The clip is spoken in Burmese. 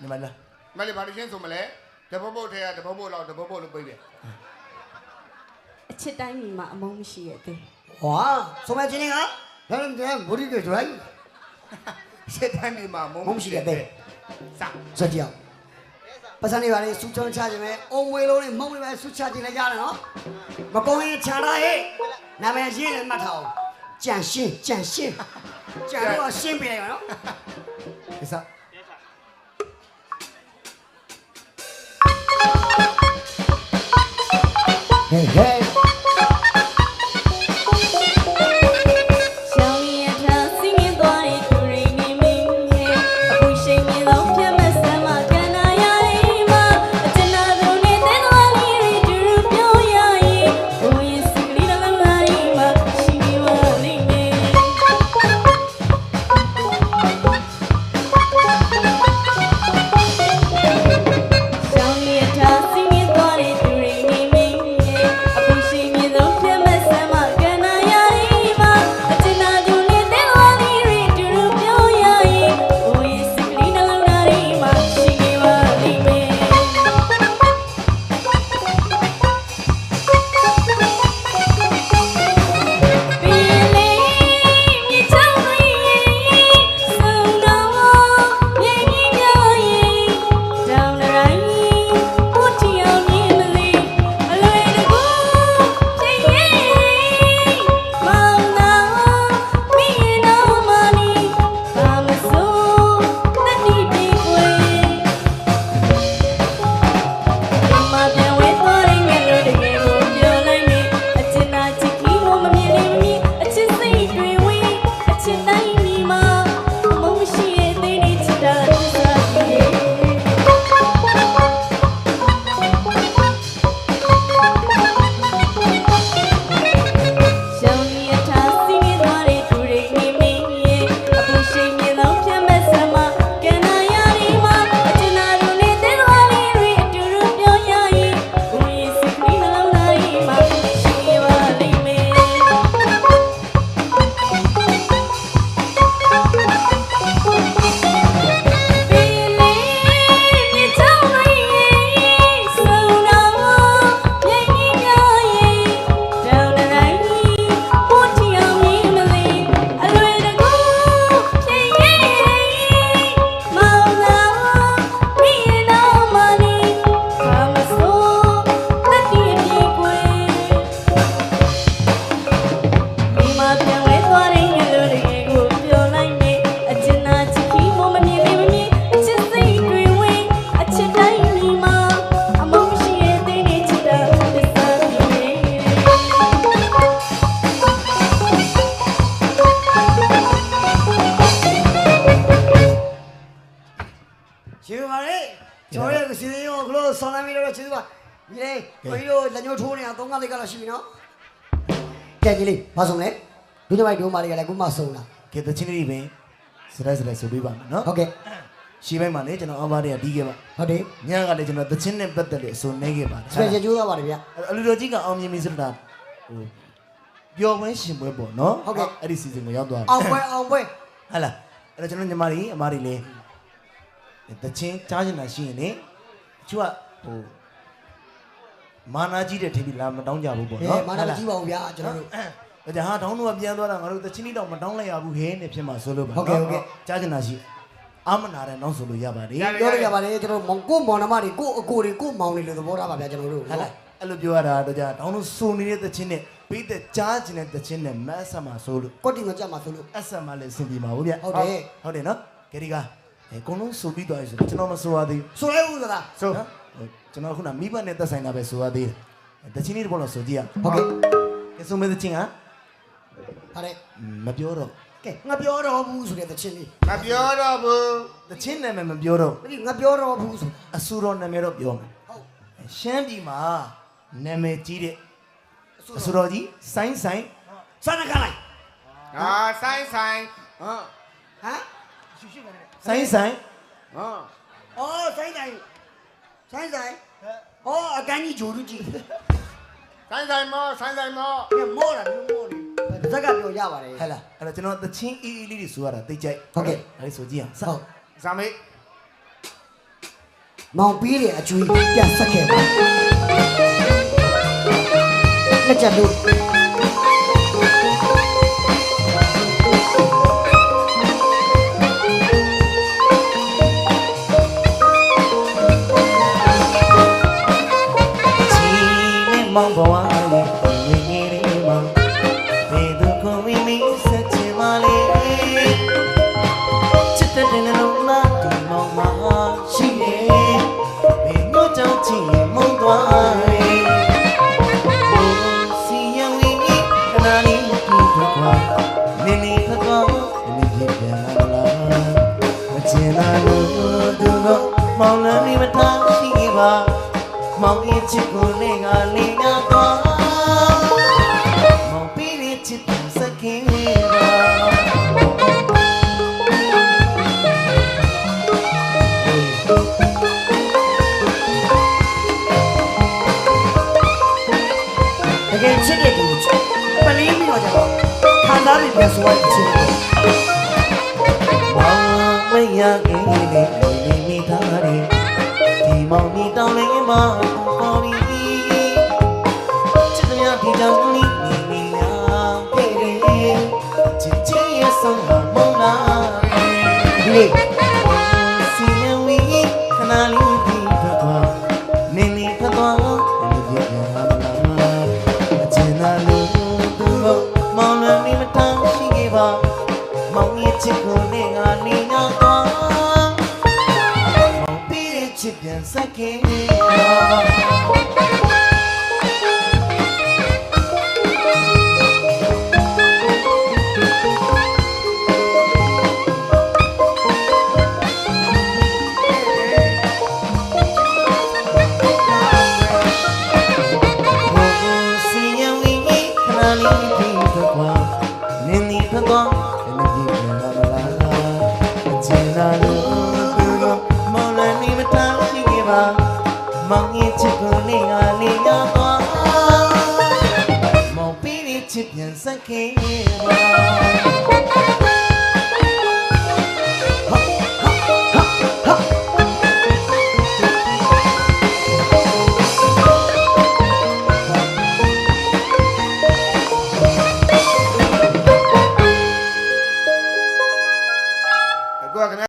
ညီမလားမလေးဘာလို့ရှင်းဆိုမလဲတပုတ်ပုတ်ထဲကတပုတ်ပုတ်လောက်တပုတ်ပုတ်လို့ပြိပြန်အချစ်တိုင်းမှာအမုန်းမရှိရသေးဝါဆိုမချင်းနေကဒါနဲ့ဒါဘူရီတွေကြွိုင်းရှစ်တိုင်းမှာမုန်းမုန်းရှိရသေးစာစကြအောင်ပတ်စံနေပါလေစူးချောင်းချခြင်းပဲအုံမွေလုံးနဲ့မုံတွေပဲစူးချခြင်းလည်းရတယ်နော်မကုန်းရင်ခြံထားဟဲ့နာမည်ရှင်းလည်းမှတ်ထားအောင်ကြံရှင်းကြံရှင်းကြံတော့ရှင်းပြလိုက်ပါနော်ဒီစား ဟေးဟေးရှောင်းရထားစင်းရင်သွားတဲ့သူတွေနေမင်းရဲ့အခုရှိန်ရင်တော့ ဆောင်းလိုက်ပြီးတော့ကျေးဇူးပါညီလေးကိုကြီးတို့လက်ညှိုးထိုးနေတာသုံးကားလေးကတော့ရှိပြီနော်ကဲညီလေးမဆုံးလဲဒုညမိုက်ဒုမလေးကလည်းခုမှဆုံးလာကဲတချင်းလေးပဲစရိုက်စရိုက်ဆိုပေးပါမယ်နော်ဟုတ်ကဲ့ရှေးပိုင်းမှာလေကျွန်တော်အမတွေကပြီးခဲ့ပါဟုတ်တယ်ညကလည်းကျွန်တော်တချင်းနဲ့ပတ်သက်လို့အစိုးနေခဲ့ပါတယ်စပယ်ရှယ်ကျိုးသားပါတယ်ဗျအလူတော်ကြီးကအောင်မြင်ပြီဆိုတာဟိုပျော်ပွဲရှင်ပွဲပေါ့နော်အဲ့ဒီစီစဉ်ကိုရောက်သွားပြီအောင်ပွဲအောင်ပွဲဟာလားအဲ့တော့ကျွန်တော်ညီမတွေအမတွေလေတချင်းကြားချင်တာရှိရင်လေသူက ဟိုမာနာကြီးတဲ့ထင်ပြီးလာမတောင်းကြဘူးပေါ့ဟဲ့နော်မာနာမကြည့်ပါဘူးဗျာကျွန်တော်တို့အဲ့ဒါဟာတောင်းတော့ပြန်သွားတာငါတို့တချင်းတော့မတောင်းလိုက်ရဘူးဟဲနဲ့ဖြစ်မှာဆိုလို့ပါဟုတ်ကဲ့ဟုတ်ကဲ့ကြားချင်တာရှိအာမနာတဲ့နောက်ဆိုလို့ရပါတယ်ပြောရကြပါလေကျွန်တော်မောင်ကိုမောင်နှမတွေကိုအကိုတွေကိုမောင်နေလို့သဘောထားပါဗျာကျွန်တော်တို့ဟာလားအဲ့လိုပြောရတာတော့ကြာတောင်းလို့စုံနေတဲ့တချင်းနဲ့ပြီးတဲ့ကြားချင်တဲ့တချင်းနဲ့မတ်ဆက်မှာဆိုလို့ကွက်တီမကြမှာဆိုလို့အဆက်မှာလည်းအဆင်ပြေမှာဟုတ်ဗျဟုတ်တယ်ဟုတ်တယ်နော်ဂရီကအဲအကုန်လုံးစုပြီးသွားပြီဆိုတော့ကျွန်တော်မဆိုရသေးဘူးဆိုရဲဦးသလားဆိုနော်ဟို ကျွန်တော်ခုနမိဘနဲ့သက်ဆိုင်တာပဲဆိုရသေးတယ်တချင်းလေးတစ်ပုတ်တော့ဆိုကြည့်ရဟုတ်ကဲ့ကဲဆိုမဲ့တချင်းကဟာတဲ့မပြောတော့ကဲငါပြောတော့ဘူးဆိုတဲ့တချင်းလေးမပြောတော့ဘူးတချင်းနာမည်မပြောတော့ဒီငါပြောတော့ဘူးဆိုအဆူတော်နာမည်တော့ပြောမယ်ဟုတ်ရှမ်းပြည်မှာနာမည်ကြီးတဲ့အဆူတော်ကြီးဆိုင်းဆိုင်စနကလိုက်ဟာဆိုင်ဆိုင်ဟမ်ဟမ်ဆိုင်းဆိုင်ဟမ်အော်ဆိုင်ဆိုင် ဆိုင်ဆိုင်အော်အကန်ကြီးဂျိုလူကြီးဆိုင်ဆိုင်မောဆိုင်ဆိုင်မောညမောတာမျိုးမောတယ်ဇက်ကပြောရပါတယ်ဟဲ့လားအဲ့တော့ကျွန်တော်တချင်းအေးအေးလေးတွေဆိုရတာသိကြိုက်ဟုတ်ကဲ့အဲ့ဒါဆိုကြည့်အောင်စဟုတ်ဇာမေမောင်ပြီးတဲ့အကျွေးပြန်ဆက်ခဲ့ပါလက်ချက်လို့ မောင်ဘဝလေးငယ်ငယ်လေးမောင်ဘယ်သူကိုဝိမိဆက်ချင်ပါလေချစ်တဲ့နှလုံးသားဒီမောင်မရှိနေဘယ်မျိုးကြောင့်ချစ်ရင်မုန်းသွားလေစီယဝိမိခဏလေးဒီတော့ကွာနေနေဖက်တော့နေပြပြန်လာမချင်လာလို့သူတော့မောင်လည်းမထားရှိပါ မောင်ရဲ့ချစ်ကိုလည်းငါလေးနာသွားမောင်ပြီးရဲ့ချစ်သူစခင်ပါတကယ်ချစ်တဲ့သူပလင်းပြီးတော့ကျတော့ခံစားပြီးပြန်ဆိုရတဲ့ချစ်တယ်မောင်မရခင်လေးလေးမိသားတယ်ဒီမောင်ဒီတောင်းလေး မပေါ်ပြီးချစ်တဲ့ဒီကြောင့်လေးနေနေလားခဲ့တယ်ချစ်ချစ်ရဲ့ဆုံးမမောင်လားဒီနေ့ ပြီးတဲ့ချ သွား